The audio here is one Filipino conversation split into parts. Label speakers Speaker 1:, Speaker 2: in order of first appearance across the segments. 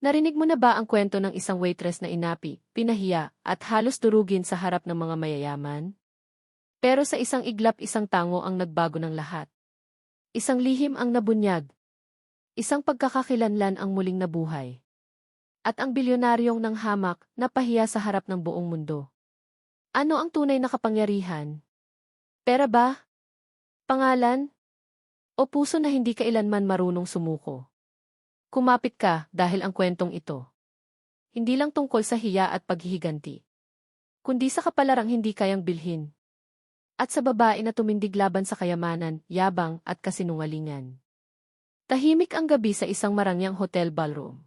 Speaker 1: Narinig mo na ba ang kwento ng isang waitress na inapi, pinahiya, at halos durugin sa harap ng mga mayayaman? Pero sa isang iglap isang tango ang nagbago ng lahat. Isang lihim ang nabunyag. Isang pagkakakilanlan ang muling nabuhay. At ang bilyonaryong ng hamak napahiya sa harap ng buong mundo. Ano ang tunay na kapangyarihan? Pera ba? Pangalan? O puso na hindi kailanman marunong sumuko? Kumapit ka dahil ang kwentong ito. Hindi lang tungkol sa hiya at paghihiganti. Kundi sa kapalarang hindi kayang bilhin. At sa babae na tumindig laban sa kayamanan, yabang at kasinungalingan. Tahimik ang gabi sa isang marangyang hotel ballroom.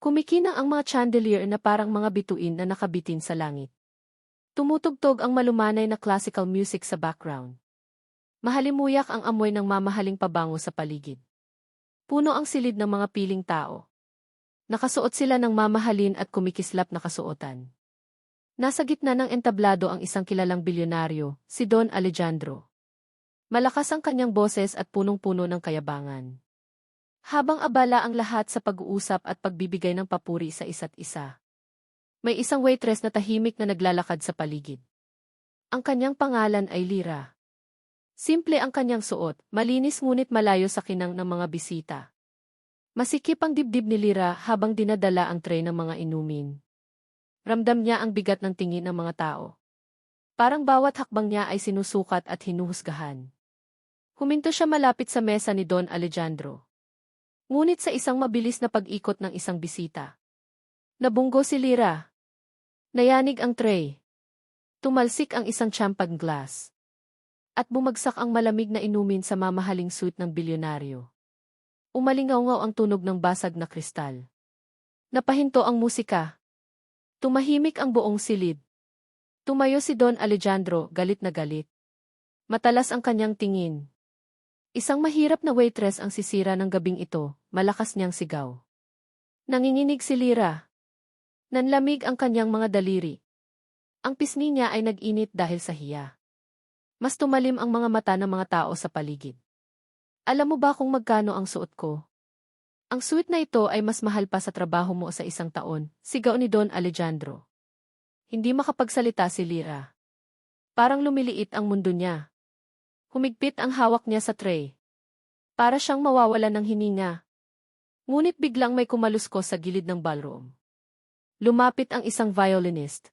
Speaker 1: Kumikinang ang mga chandelier na parang mga bituin na nakabitin sa langit. Tumutugtog ang malumanay na classical music sa background. Mahalimuyak ang amoy ng mamahaling pabango sa paligid. Puno ang silid ng mga piling tao. Nakasuot sila ng mamahalin at kumikislap na kasuotan. Nasa gitna ng entablado ang isang kilalang bilyonaryo, si Don Alejandro. Malakas ang kanyang boses at punong-puno ng kayabangan. Habang abala ang lahat sa pag-uusap at pagbibigay ng papuri sa isa't isa. May isang waitress na tahimik na naglalakad sa paligid. Ang kanyang pangalan ay Lira. Simple ang kanyang suot, malinis ngunit malayo sa kinang ng mga bisita. Masikip ang dibdib ni Lira habang dinadala ang tray ng mga inumin. Ramdam niya ang bigat ng tingin ng mga tao. Parang bawat hakbang niya ay sinusukat at hinuhusgahan. Huminto siya malapit sa mesa ni Don Alejandro. Ngunit sa isang mabilis na pag-ikot ng isang bisita. Nabunggo si Lira. Nayanig ang tray. Tumalsik ang isang champagne glass at bumagsak ang malamig na inumin sa mamahaling suit ng bilyonaryo. Umalingaw ang tunog ng basag na kristal. Napahinto ang musika. Tumahimik ang buong silid. Tumayo si Don Alejandro, galit na galit. Matalas ang kanyang tingin. Isang mahirap na waitress ang sisira ng gabing ito, malakas niyang sigaw. Nanginginig si Lira. Nanlamig ang kanyang mga daliri. Ang pisngi niya ay nag-init dahil sa hiya. Mas tumalim ang mga mata ng mga tao sa paligid. Alam mo ba kung magkano ang suot ko? Ang suit na ito ay mas mahal pa sa trabaho mo sa isang taon, sigaw ni Don Alejandro. Hindi makapagsalita si Lira. Parang lumiliit ang mundo niya. Humigpit ang hawak niya sa tray. Para siyang mawawala ng hininga. Ngunit biglang may kumalusko sa gilid ng ballroom. Lumapit ang isang violinist.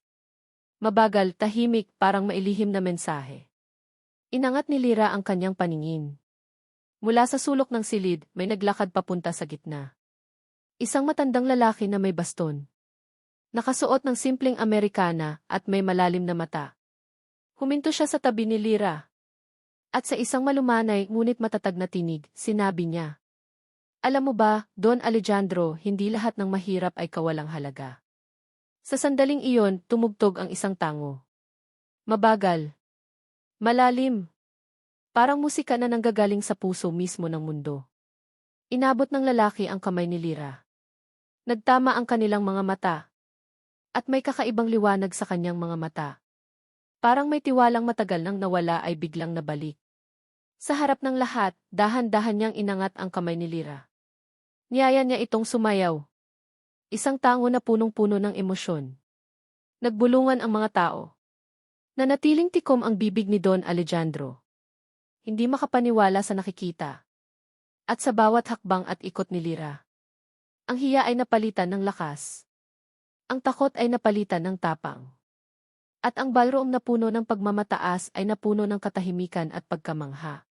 Speaker 1: Mabagal, tahimik, parang mailihim na mensahe. Inangat ni Lira ang kanyang paningin. Mula sa sulok ng silid, may naglakad papunta sa gitna. Isang matandang lalaki na may baston. Nakasuot ng simpleng Amerikana at may malalim na mata. Huminto siya sa tabi ni Lira. At sa isang malumanay ngunit matatag na tinig, sinabi niya. Alam mo ba, Don Alejandro, hindi lahat ng mahirap ay kawalang halaga. Sa sandaling iyon, tumugtog ang isang tango. Mabagal, Malalim. Parang musika na nanggagaling sa puso mismo ng mundo. Inabot ng lalaki ang kamay ni Lira. Nagtama ang kanilang mga mata. At may kakaibang liwanag sa kanyang mga mata. Parang may tiwalang matagal nang nawala ay biglang nabalik. Sa harap ng lahat, dahan-dahan niyang inangat ang kamay ni Lira. Niyaya niya itong sumayaw. Isang tango na punong-puno ng emosyon. Nagbulungan ang mga tao. Nanatiling tikom ang bibig ni Don Alejandro. Hindi makapaniwala sa nakikita. At sa bawat hakbang at ikot ni Lira. Ang hiya ay napalitan ng lakas. Ang takot ay napalitan ng tapang. At ang ballroom na puno ng pagmamataas ay napuno ng katahimikan at pagkamangha.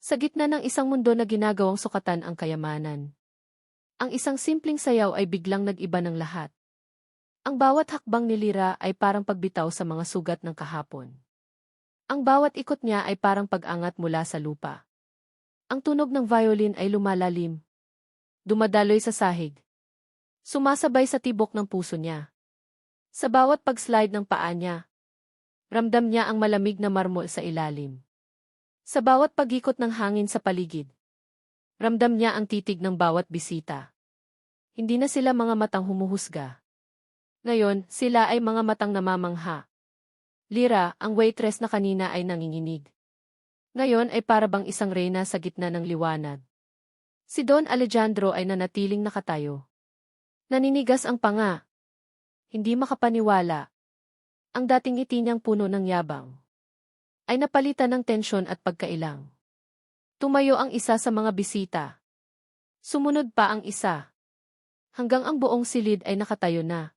Speaker 1: Sa gitna ng isang mundo na ginagawang sukatan ang kayamanan. Ang isang simpleng sayaw ay biglang nag-iba ng lahat. Ang bawat hakbang ni Lira ay parang pagbitaw sa mga sugat ng kahapon. Ang bawat ikot niya ay parang pag-angat mula sa lupa. Ang tunog ng violin ay lumalalim. Dumadaloy sa sahig. Sumasabay sa tibok ng puso niya. Sa bawat pag-slide ng paa niya, ramdam niya ang malamig na marmol sa ilalim. Sa bawat pagikot ng hangin sa paligid, ramdam niya ang titig ng bawat bisita. Hindi na sila mga matang humuhusga. Ngayon, sila ay mga matang namamangha. Lira, ang waitress na kanina ay nanginginig. Ngayon ay para bang isang reyna sa gitna ng liwanag. Si Don Alejandro ay nanatiling nakatayo. Naninigas ang panga. Hindi makapaniwala. Ang dating ngiti niyang puno ng yabang ay napalitan ng tensyon at pagkailang. Tumayo ang isa sa mga bisita. Sumunod pa ang isa. Hanggang ang buong silid ay nakatayo na.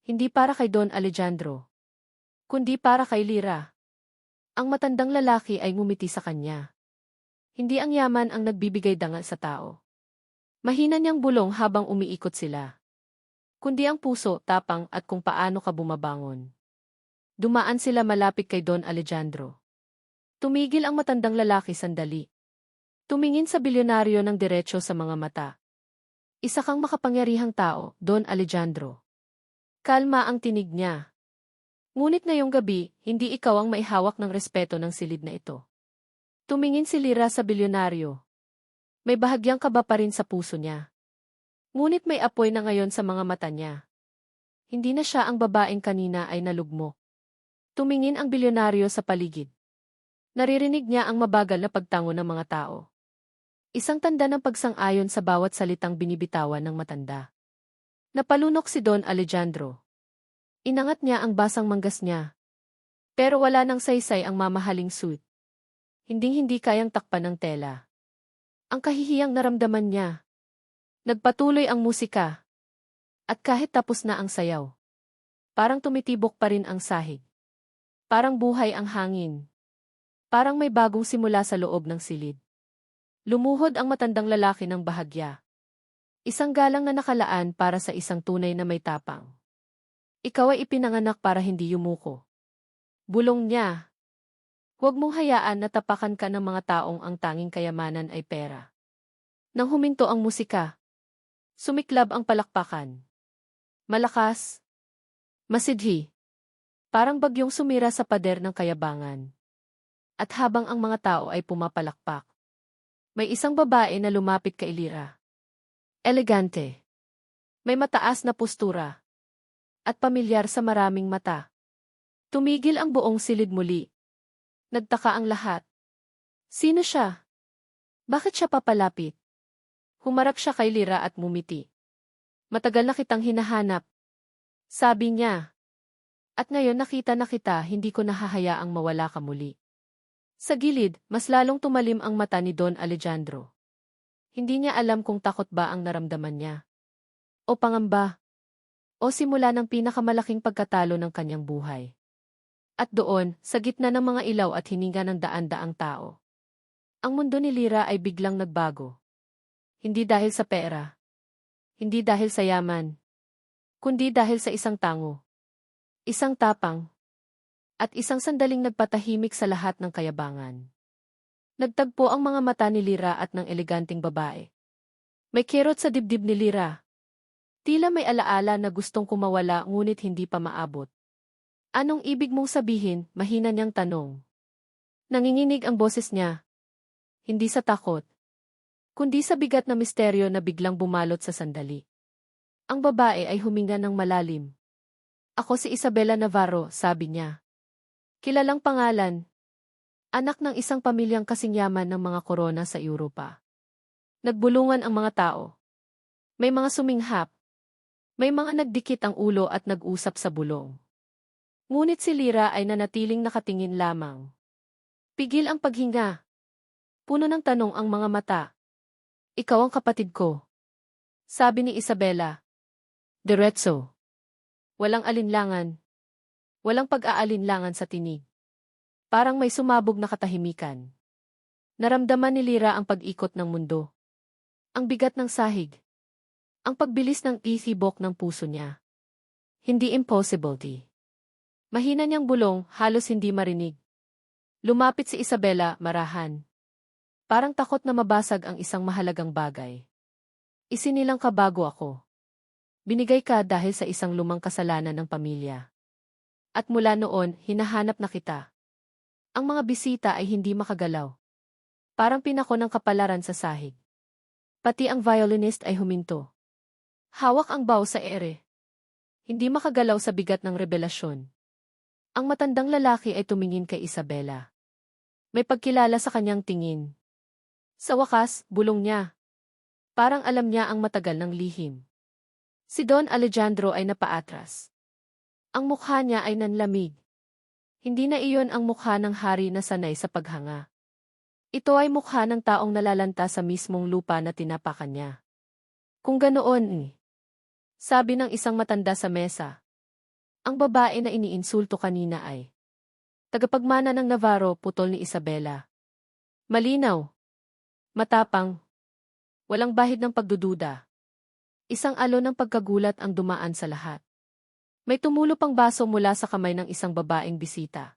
Speaker 1: Hindi para kay Don Alejandro. Kundi para kay Lira. Ang matandang lalaki ay ngumiti sa kanya. Hindi ang yaman ang nagbibigay dangal sa tao. Mahina niyang bulong habang umiikot sila. Kundi ang puso, tapang at kung paano ka bumabangon. Dumaan sila malapit kay Don Alejandro. Tumigil ang matandang lalaki sandali. Tumingin sa bilyonaryo ng diretsyo sa mga mata. Isa kang makapangyarihang tao, Don Alejandro. Kalma ang tinig niya. Ngunit ngayong gabi, hindi ikaw ang maihawak ng respeto ng silid na ito. Tumingin si Lira sa bilyonaryo. May bahagyang kaba pa rin sa puso niya. Ngunit may apoy na ngayon sa mga mata niya. Hindi na siya ang babaeng kanina ay nalugmo. Tumingin ang bilyonaryo sa paligid. Naririnig niya ang mabagal na pagtango ng mga tao. Isang tanda ng pagsang-ayon sa bawat salitang binibitawan ng matanda. Napalunok si Don Alejandro. Inangat niya ang basang manggas niya. Pero wala nang saysay ang mamahaling suit. Hinding-hindi kayang takpan ng tela. Ang kahihiyang naramdaman niya. Nagpatuloy ang musika. At kahit tapos na ang sayaw. Parang tumitibok pa rin ang sahig. Parang buhay ang hangin. Parang may bagong simula sa loob ng silid. Lumuhod ang matandang lalaki ng bahagya. Isang galang na nakalaan para sa isang tunay na may tapang. Ikaw ay ipinanganak para hindi yumuko. Bulong niya. Huwag mong hayaan na tapakan ka ng mga taong ang tanging kayamanan ay pera. Nang huminto ang musika, sumiklab ang palakpakan. Malakas. Masidhi. Parang bagyong sumira sa pader ng kayabangan. At habang ang mga tao ay pumapalakpak, may isang babae na lumapit kay Lira. Elegante. May mataas na postura. At pamilyar sa maraming mata. Tumigil ang buong silid muli. Nagtaka ang lahat. Sino siya? Bakit siya papalapit? Humarap siya kay Lira at mumiti. Matagal na kitang hinahanap. Sabi niya. At ngayon nakita na kita, hindi ko nahahayaang mawala ka muli. Sa gilid, mas lalong tumalim ang mata ni Don Alejandro. Hindi niya alam kung takot ba ang naramdaman niya. O pangamba. O simula ng pinakamalaking pagkatalo ng kanyang buhay. At doon, sa gitna ng mga ilaw at hininga ng daan-daang tao. Ang mundo ni Lira ay biglang nagbago. Hindi dahil sa pera. Hindi dahil sa yaman. Kundi dahil sa isang tango. Isang tapang, at isang sandaling nagpatahimik sa lahat ng kayabangan. Nagtagpo ang mga mata ni Lira at ng eleganting babae. May kirot sa dibdib ni Lira. Tila may alaala na gustong kumawala ngunit hindi pa maabot. Anong ibig mong sabihin, mahina niyang tanong. Nanginginig ang boses niya. Hindi sa takot. Kundi sa bigat na misteryo na biglang bumalot sa sandali. Ang babae ay huminga ng malalim. Ako si Isabella Navarro, sabi niya. Kilalang pangalan. Anak ng isang pamilyang kasing yaman ng mga korona sa Europa. Nagbulungan ang mga tao. May mga suminghap. May mga nagdikit ang ulo at nag-usap sa bulong. Ngunit si Lira ay nanatiling nakatingin lamang. Pigil ang paghinga. Puno ng tanong ang mga mata. Ikaw ang kapatid ko. Sabi ni Isabella. Diretso. Walang alinlangan. Walang pag-aalinlangan sa tinig. Parang may sumabog na katahimikan. Naramdaman ni Lira ang pag-ikot ng mundo. Ang bigat ng sahig. Ang pagbilis ng isibok ng puso niya. Hindi impossible di. Mahina niyang bulong, halos hindi marinig. Lumapit si Isabella, marahan. Parang takot na mabasag ang isang mahalagang bagay. Isinilang ka bago ako. Binigay ka dahil sa isang lumang kasalanan ng pamilya. At mula noon, hinahanap na kita. Ang mga bisita ay hindi makagalaw. Parang pinako ng kapalaran sa sahig. Pati ang violinist ay huminto. Hawak ang bow sa ere. Hindi makagalaw sa bigat ng revelasyon. Ang matandang lalaki ay tumingin kay Isabela. May pagkilala sa kanyang tingin. Sa wakas, bulong niya. Parang alam niya ang matagal ng lihim. Si Don Alejandro ay napaatras. Ang mukha niya ay nanlamig. Hindi na iyon ang mukha ng hari na sanay sa paghanga. Ito ay mukha ng taong nalalanta sa mismong lupa na tinapakan niya. Kung ganoon eh. Sabi ng isang matanda sa mesa. Ang babae na iniinsulto kanina ay tagapagmana ng Navarro putol ni Isabela. Malinaw. Matapang. Walang bahid ng pagdududa. Isang alon ng pagkagulat ang dumaan sa lahat. May tumulo pang baso mula sa kamay ng isang babaeng bisita.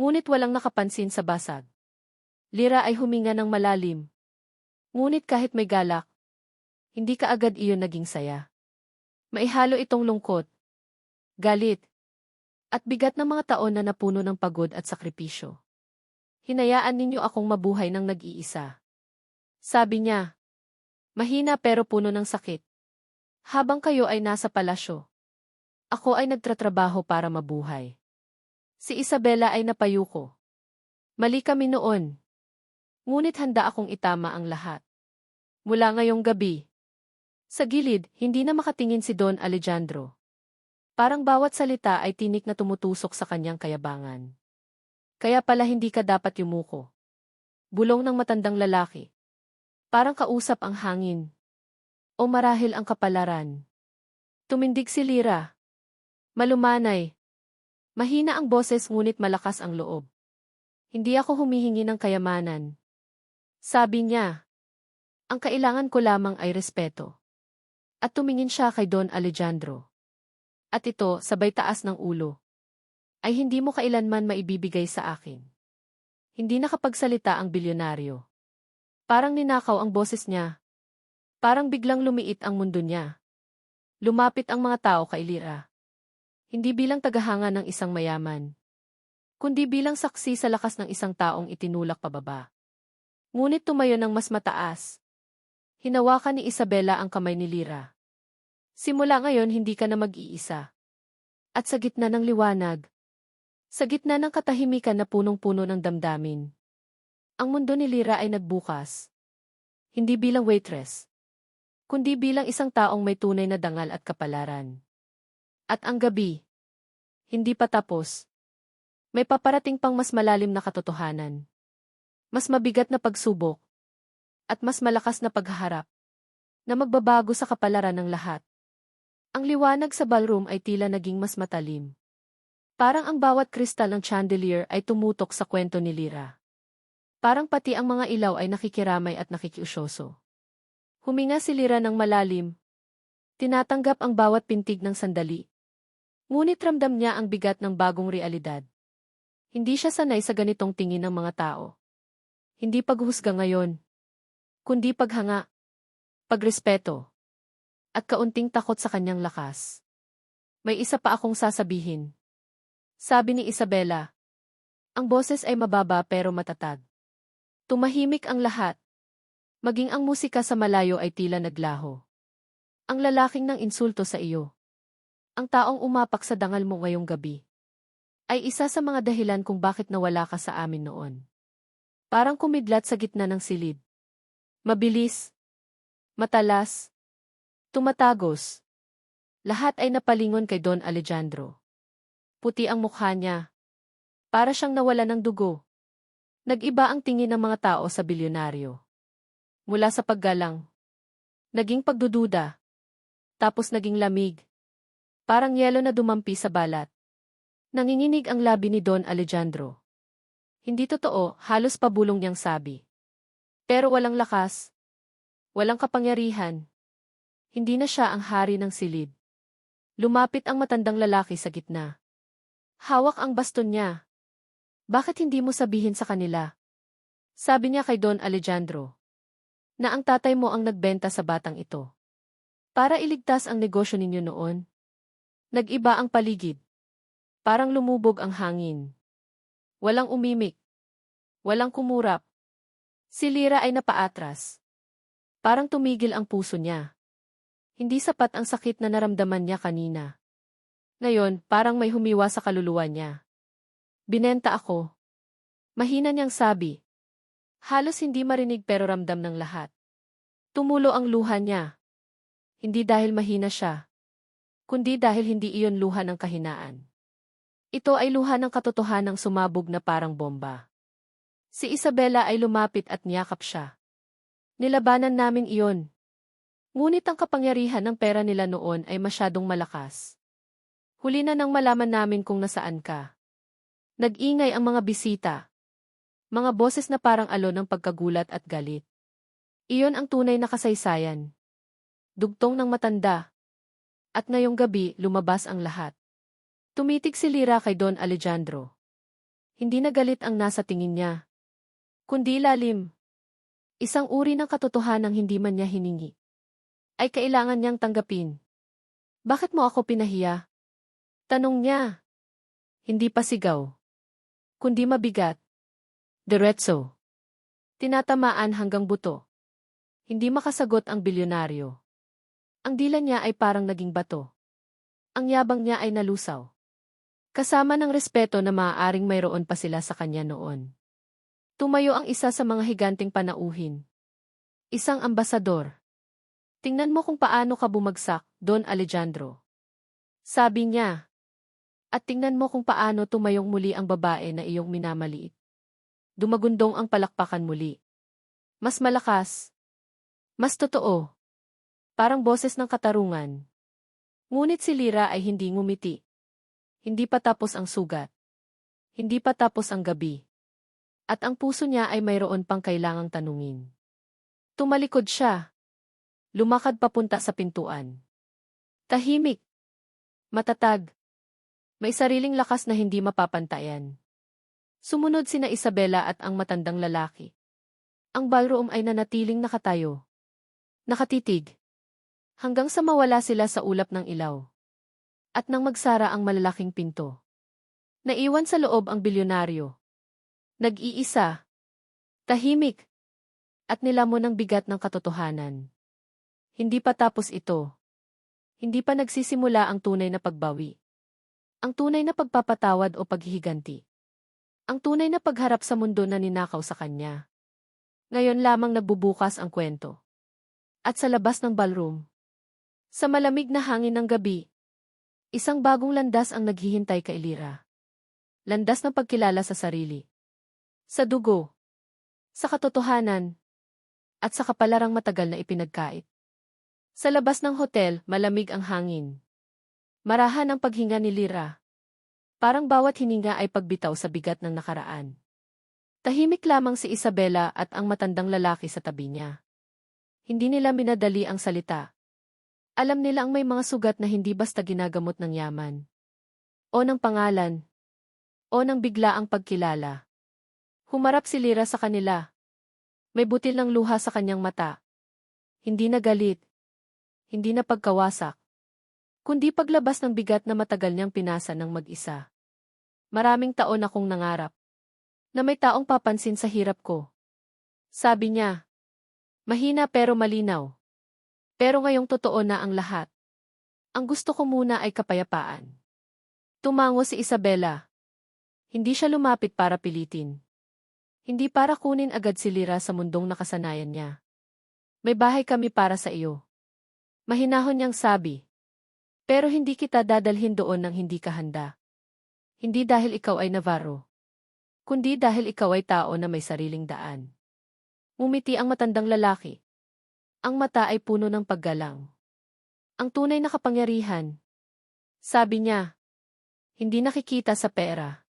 Speaker 1: Ngunit walang nakapansin sa basag. Lira ay huminga ng malalim. Ngunit kahit may galak, hindi ka agad iyon naging saya. Maihalo itong lungkot, galit, at bigat ng mga taon na napuno ng pagod at sakripisyo. Hinayaan ninyo akong mabuhay ng nag-iisa. Sabi niya, mahina pero puno ng sakit. Habang kayo ay nasa palasyo, ako ay nagtratrabaho para mabuhay. Si Isabela ay napayuko. Mali kami noon. Ngunit handa akong itama ang lahat. Mula ngayong gabi, sa gilid, hindi na makatingin si Don Alejandro. Parang bawat salita ay tinik na tumutusok sa kanyang kayabangan. Kaya pala hindi ka dapat yumuko. Bulong ng matandang lalaki. Parang kausap ang hangin. O marahil ang kapalaran. Tumindig si Lira. Malumanay. Mahina ang boses ngunit malakas ang loob. Hindi ako humihingi ng kayamanan. Sabi niya, ang kailangan ko lamang ay respeto. At tumingin siya kay Don Alejandro. At ito, sabay taas ng ulo. Ay hindi mo kailanman maibibigay sa akin. Hindi nakapagsalita ang bilyonaryo. Parang ninakaw ang boses niya. Parang biglang lumiit ang mundo niya. Lumapit ang mga tao kay Lira. Hindi bilang tagahanga ng isang mayaman. Kundi bilang saksi sa lakas ng isang taong itinulak pababa. Ngunit tumayo ng mas mataas, Hinawakan ni Isabela ang kamay ni Lira. Simula ngayon hindi ka na mag-iisa. At sa gitna ng liwanag, sa gitna ng katahimikan na punong-puno ng damdamin, ang mundo ni Lira ay nagbukas. Hindi bilang waitress, kundi bilang isang taong may tunay na dangal at kapalaran. At ang gabi, hindi pa tapos. May paparating pang mas malalim na katotohanan. Mas mabigat na pagsubok at mas malakas na paghaharap na magbabago sa kapalaran ng lahat. Ang liwanag sa ballroom ay tila naging mas matalim. Parang ang bawat kristal ng chandelier ay tumutok sa kwento ni Lira. Parang pati ang mga ilaw ay nakikiramay at nakikiusyoso. Huminga si Lira ng malalim. Tinatanggap ang bawat pintig ng sandali. Ngunit ramdam niya ang bigat ng bagong realidad. Hindi siya sanay sa ganitong tingin ng mga tao. Hindi paghusga ngayon, kundi paghanga, pagrespeto, at kaunting takot sa kanyang lakas. May isa pa akong sasabihin. Sabi ni Isabella. Ang boses ay mababa pero matatag. Tumahimik ang lahat. Maging ang musika sa malayo ay tila naglaho. Ang lalaking ng insulto sa iyo. Ang taong umapak sa dangal mo ngayong gabi. Ay isa sa mga dahilan kung bakit nawala ka sa amin noon. Parang kumidlat sa gitna ng silid. Mabilis. Matalas. Tumatagos. Lahat ay napalingon kay Don Alejandro. Puti ang mukha niya. Para siyang nawala ng dugo. Nag-iba ang tingin ng mga tao sa bilyonaryo. Mula sa paggalang. Naging pagdududa. Tapos naging lamig. Parang yelo na dumampi sa balat. Nanginginig ang labi ni Don Alejandro. Hindi totoo, halos pabulong niyang sabi. Pero walang lakas. Walang kapangyarihan. Hindi na siya ang hari ng silid. Lumapit ang matandang lalaki sa gitna. Hawak ang baston niya. Bakit hindi mo sabihin sa kanila? Sabi niya kay Don Alejandro. Na ang tatay mo ang nagbenta sa batang ito. Para iligtas ang negosyo ninyo noon. Nag-iba ang paligid. Parang lumubog ang hangin. Walang umimik. Walang kumurap. Si Lira ay napaatras. Parang tumigil ang puso niya. Hindi sapat ang sakit na naramdaman niya kanina. Ngayon, parang may humiwa sa kaluluwa niya. Binenta ako. Mahina niyang sabi. Halos hindi marinig pero ramdam ng lahat. Tumulo ang luha niya. Hindi dahil mahina siya, kundi dahil hindi iyon luha ng kahinaan. Ito ay luha ng katotohanang sumabog na parang bomba. Si Isabella ay lumapit at niyakap siya. Nilabanan namin iyon. Ngunit ang kapangyarihan ng pera nila noon ay masyadong malakas. Huli na nang malaman namin kung nasaan ka. Nag-ingay ang mga bisita. Mga boses na parang alon ng pagkagulat at galit. Iyon ang tunay na kasaysayan. Dugtong ng matanda. At ngayong gabi, lumabas ang lahat. Tumitig si Lira kay Don Alejandro. Hindi na galit ang nasa tingin niya. Kundi lalim. Isang uri ng katotohanang hindi man niya hiningi. Ay kailangan niyang tanggapin. Bakit mo ako pinahiya? Tanong niya. Hindi pa sigaw. Kundi mabigat. Diretso. Tinatamaan hanggang buto. Hindi makasagot ang bilyonaryo. Ang dila niya ay parang naging bato. Ang yabang niya ay nalusaw. Kasama ng respeto na maaaring mayroon pa sila sa kanya noon. Tumayo ang isa sa mga higanting panauhin. Isang ambasador. Tingnan mo kung paano ka bumagsak, Don Alejandro. Sabi niya. At tingnan mo kung paano tumayong muli ang babae na iyong minamaliit. Dumagundong ang palakpakan muli. Mas malakas. Mas totoo. Parang boses ng katarungan. Ngunit si Lira ay hindi ngumiti. Hindi pa tapos ang sugat. Hindi pa tapos ang gabi. At ang puso niya ay mayroon pang kailangang tanungin. Tumalikod siya. Lumakad papunta sa pintuan. Tahimik. Matatag. May sariling lakas na hindi mapapantayan. Sumunod sina Isabela at ang matandang lalaki. Ang ballroom ay nanatiling nakatayo. Nakatitig. Hanggang sa mawala sila sa ulap ng ilaw. At nang magsara ang malalaking pinto. Naiwan sa loob ang bilyonaryo. Nag-iisa. Tahimik. At nilamon ng bigat ng katotohanan. Hindi pa tapos ito. Hindi pa nagsisimula ang tunay na pagbawi. Ang tunay na pagpapatawad o paghihiganti. Ang tunay na pagharap sa mundo na ninakaw sa kanya. Ngayon lamang nagbubukas ang kwento. At sa labas ng ballroom. Sa malamig na hangin ng gabi. Isang bagong landas ang naghihintay kay Lira. Landas ng pagkilala sa sarili. Sa dugo. Sa katotohanan. At sa kapalarang matagal na ipinagkait. Sa labas ng hotel, malamig ang hangin. Marahan ang paghinga ni Lira. Parang bawat hininga ay pagbitaw sa bigat ng nakaraan. Tahimik lamang si Isabella at ang matandang lalaki sa tabi niya. Hindi nila minadali ang salita. Alam nila ang may mga sugat na hindi basta ginagamot ng yaman. O ng pangalan. O ng bigla ang pagkilala. Humarap si Lira sa kanila. May butil ng luha sa kanyang mata. Hindi na galit. Hindi na pagkawasak kundi paglabas ng bigat na matagal niyang pinasa ng mag-isa. Maraming taon akong nangarap. Na may taong papansin sa hirap ko. Sabi niya. Mahina pero malinaw. Pero ngayong totoo na ang lahat. Ang gusto ko muna ay kapayapaan. Tumango si Isabella. Hindi siya lumapit para pilitin. Hindi para kunin agad si Lira sa mundong nakasanayan niya. May bahay kami para sa iyo. Mahinahon niyang sabi. Pero hindi kita dadalhin doon nang hindi ka handa. Hindi dahil ikaw ay Navarro. Kundi dahil ikaw ay tao na may sariling daan. Umiti ang matandang lalaki. Ang mata ay puno ng paggalang. Ang tunay na kapangyarihan. Sabi niya, hindi nakikita sa pera.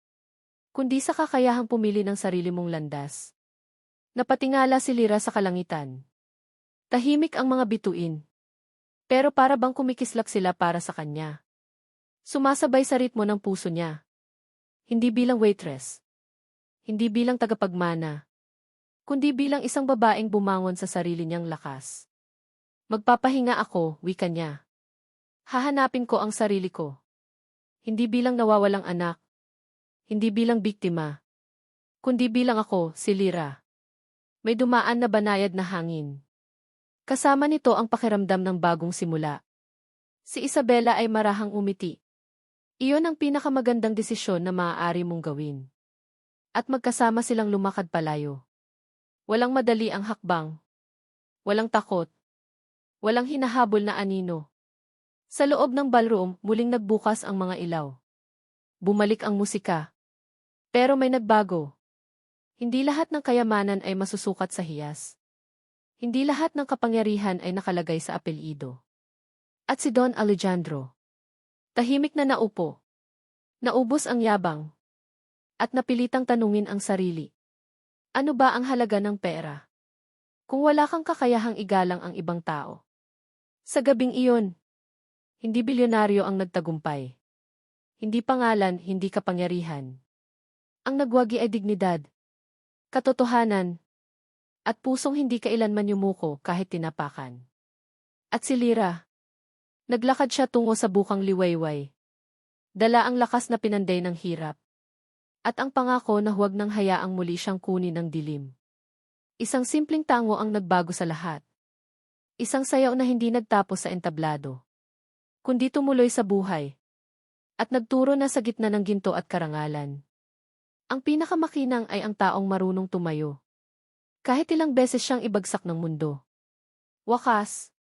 Speaker 1: Kundi sa kakayahang pumili ng sarili mong landas. Napatingala si Lira sa kalangitan. Tahimik ang mga bituin. Pero para bang kumikislap sila para sa kanya. Sumasabay sa ritmo ng puso niya. Hindi bilang waitress. Hindi bilang tagapagmana. Kundi bilang isang babaeng bumangon sa sarili niyang lakas. Magpapahinga ako, wika niya. Hahanapin ko ang sarili ko. Hindi bilang nawawalang anak. Hindi bilang biktima. Kundi bilang ako, si Lira. May dumaan na banayad na hangin. Kasama nito ang pakiramdam ng bagong simula. Si Isabella ay marahang umiti. Iyon ang pinakamagandang desisyon na maaari mong gawin. At magkasama silang lumakad palayo. Walang madali ang hakbang. Walang takot. Walang hinahabol na anino. Sa loob ng ballroom, muling nagbukas ang mga ilaw. Bumalik ang musika. Pero may nagbago. Hindi lahat ng kayamanan ay masusukat sa hiyas. Hindi lahat ng kapangyarihan ay nakalagay sa apelyido. At si Don Alejandro. Tahimik na naupo. Naubos ang yabang. At napilitang tanungin ang sarili. Ano ba ang halaga ng pera? Kung wala kang kakayahang igalang ang ibang tao. Sa gabing iyon, hindi bilyonaryo ang nagtagumpay. Hindi pangalan, hindi kapangyarihan. Ang nagwagi ay dignidad, katotohanan, at pusong hindi kailanman yumuko kahit tinapakan. At si Lira, naglakad siya tungo sa bukang liwayway. Dala ang lakas na pinanday ng hirap. At ang pangako na huwag nang hayaang muli siyang kunin ng dilim. Isang simpleng tango ang nagbago sa lahat. Isang sayaw na hindi nagtapos sa entablado. Kundi tumuloy sa buhay. At nagturo na sa gitna ng ginto at karangalan. Ang pinakamakinang ay ang taong marunong tumayo. Kahit ilang beses siyang ibagsak ng mundo. Wakas,